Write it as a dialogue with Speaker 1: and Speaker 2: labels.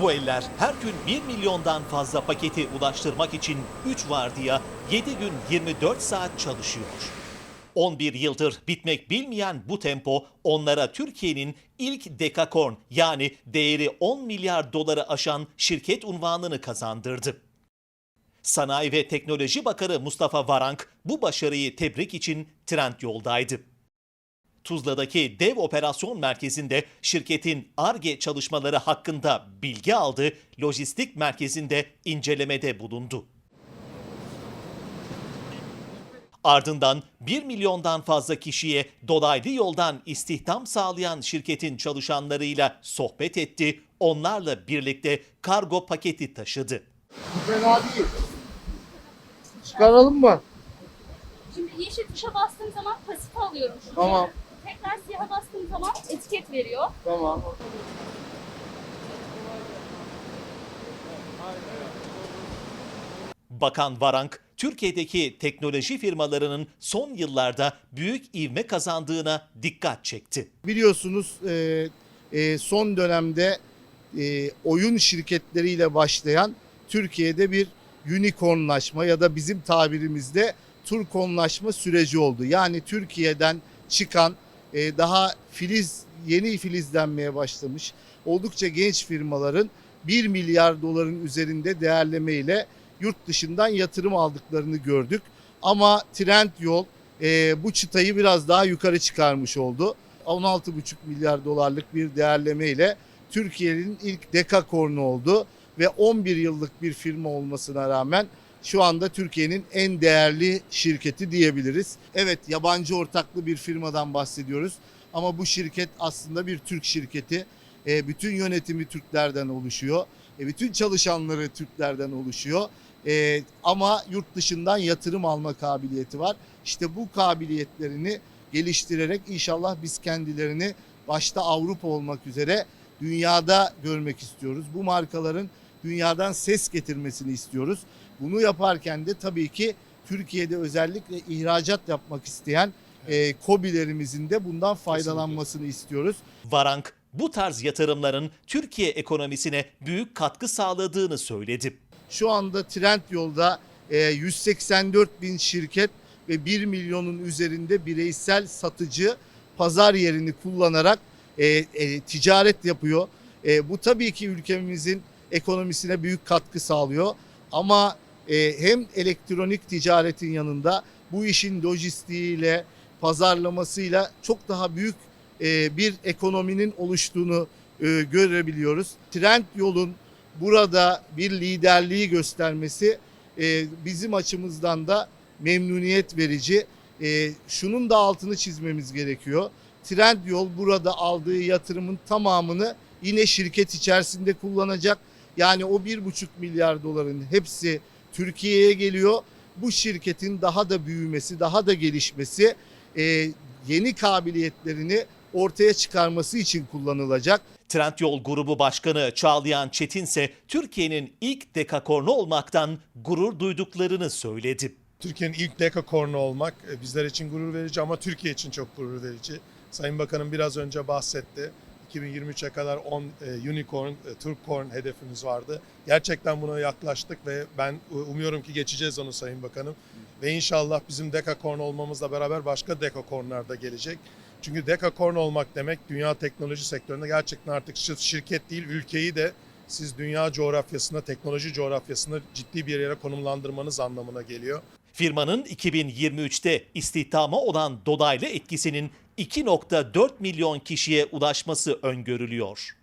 Speaker 1: Bu eller her gün 1 milyondan fazla paketi ulaştırmak için 3 vardiya 7 gün 24 saat çalışıyor. 11 yıldır bitmek bilmeyen bu tempo onlara Türkiye'nin ilk dekakorn yani değeri 10 milyar doları aşan şirket unvanını kazandırdı. Sanayi ve Teknoloji Bakanı Mustafa Varank bu başarıyı tebrik için Trendyol'daydı. Tuzla'daki dev operasyon merkezinde şirketin ARGE çalışmaları hakkında bilgi aldı, lojistik merkezinde incelemede bulundu. Ardından 1 milyondan fazla kişiye dolaylı yoldan istihdam sağlayan şirketin çalışanlarıyla sohbet etti, onlarla birlikte kargo paketi taşıdı.
Speaker 2: Fena değil. Çıkaralım mı?
Speaker 3: Şimdi yeşil tuşa bastığım zaman pasif alıyorum şunu.
Speaker 2: Tamam.
Speaker 3: Siyaha bastığım zaman etiket veriyor.
Speaker 2: Tamam.
Speaker 1: Bakan Varank, Türkiye'deki teknoloji firmalarının son yıllarda büyük ivme kazandığına dikkat çekti.
Speaker 2: Biliyorsunuz e, e, son dönemde e, oyun şirketleriyle başlayan Türkiye'de bir unicornlaşma ya da bizim tabirimizde turkonlaşma süreci oldu. Yani Türkiye'den çıkan e, daha filiz yeni filizlenmeye başlamış oldukça genç firmaların 1 milyar doların üzerinde değerlemeyle yurt dışından yatırım aldıklarını gördük. Ama Trendyol e, bu çıtayı biraz daha yukarı çıkarmış oldu. 16,5 milyar dolarlık bir değerlemeyle Türkiye'nin ilk dekakornu oldu ve 11 yıllık bir firma olmasına rağmen şu anda Türkiye'nin en değerli şirketi diyebiliriz. Evet yabancı ortaklı bir firmadan bahsediyoruz ama bu şirket aslında bir Türk şirketi. E, bütün yönetimi Türklerden oluşuyor. E, bütün çalışanları Türklerden oluşuyor. E, ama yurt dışından yatırım alma kabiliyeti var. İşte bu kabiliyetlerini geliştirerek inşallah biz kendilerini başta Avrupa olmak üzere dünyada görmek istiyoruz. Bu markaların dünyadan ses getirmesini istiyoruz. Bunu yaparken de tabii ki Türkiye'de özellikle ihracat yapmak isteyen e, KOBİ'lerimizin de bundan faydalanmasını istiyoruz.
Speaker 1: Varank, bu tarz yatırımların Türkiye ekonomisine büyük katkı sağladığını söyledi.
Speaker 2: Şu anda Trendyol'da e, 184 bin şirket ve 1 milyonun üzerinde bireysel satıcı pazar yerini kullanarak e, e, ticaret yapıyor. E, bu tabii ki ülkemizin ekonomisine büyük katkı sağlıyor. Ama e, hem elektronik ticaretin yanında bu işin lojistiğiyle, pazarlamasıyla çok daha büyük e, bir ekonominin oluştuğunu e, görebiliyoruz. Trendyol'un burada bir liderliği göstermesi e, bizim açımızdan da memnuniyet verici. E, şunun da altını çizmemiz gerekiyor. Trendyol burada aldığı yatırımın tamamını yine şirket içerisinde kullanacak. Yani o bir buçuk milyar doların hepsi Türkiye'ye geliyor. Bu şirketin daha da büyümesi, daha da gelişmesi, e, yeni kabiliyetlerini ortaya çıkarması için kullanılacak.
Speaker 1: Trendyol Grubu Başkanı Çağlayan Çetin ise Türkiye'nin ilk dekakornu olmaktan gurur duyduklarını söyledi.
Speaker 4: Türkiye'nin ilk dekakornu olmak e, bizler için gurur verici ama Türkiye için çok gurur verici. Sayın Bakanım biraz önce bahsetti. 2023'e kadar 10 e, unicorn, e, turkorn hedefimiz vardı. Gerçekten buna yaklaştık ve ben umuyorum ki geçeceğiz onu Sayın Bakanım. Ve inşallah bizim dekakorn olmamızla beraber başka dekakornlar da gelecek. Çünkü dekakorn olmak demek dünya teknoloji sektöründe gerçekten artık şir- şirket değil ülkeyi de siz dünya coğrafyasında, teknoloji coğrafyasında ciddi bir yere konumlandırmanız anlamına geliyor.
Speaker 1: Firmanın 2023'te istihdama olan dolaylı etkisinin 2.4 milyon kişiye ulaşması öngörülüyor.